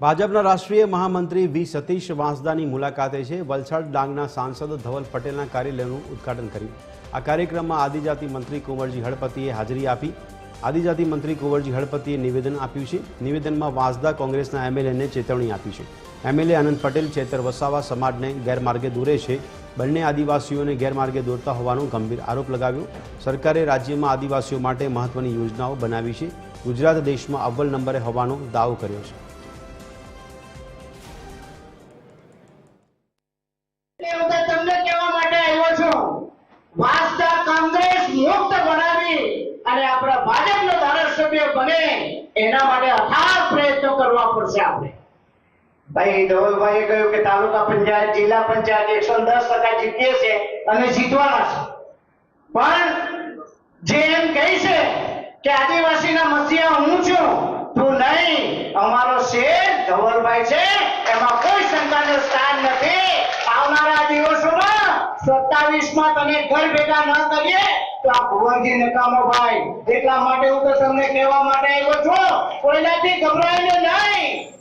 ભાજપના રાષ્ટ્રીય મહામંત્રી વી. સતીશ વાંસદાની મુલાકાતે છે. વલસાડ ડાંગના સાંસદ ધવલ પટેલના કાર્યાલયનું ઉદ્ઘાટન કર્યું. આ કાર્યક્રમમાં આદિજાતિ મંત્રી કુંવરજી હળપતિએ હાજરી આપી. આદિજાતિ મંત્રી કુંવરજી હળપતિએ નિવેદન આપ્યું છે. નિવેદનમાં વાંસદા કોંગ્રેસના એમએલએને ચેતવણી આપી છે. એમએલએ આનંદ પટેલ ચેતર વસાવા સમાજને ગેરમાર્ગે દોરે છે. બંને આદિવાસીઓને ગેરમાર્ગે દોરતા હોવાનો ગંભીર આરોપ લગાવ્યો. સરકારે રાજ્યમાં આદિવાસીઓ માટે મહત્વની યોજનાઓ બનાવી છે. ગુજરાત દેશમાં અવ્વલ નંબરે હોવાનો દાવો કર્યો છે. તમને કહેવા માટે દસ ટકા જીતીએ છે અને જીતવાના પણ જે કહે છે કે આદિવાસીના મસીહા હું છું, તું નહીં, અમારો શેર ધવલભાઈ છે, એમાં કોઈ શંકાનો સ્થાન સત્તાવીસમાં તમે ઘર ભેગા ન કરીએ, તો આ ભુવનજી નકામો ભાઈ. એટલા માટે હું તો તમને કહેવા માટે આવ્યો છું. કોઈનાથી ગભરાઈને નહીં.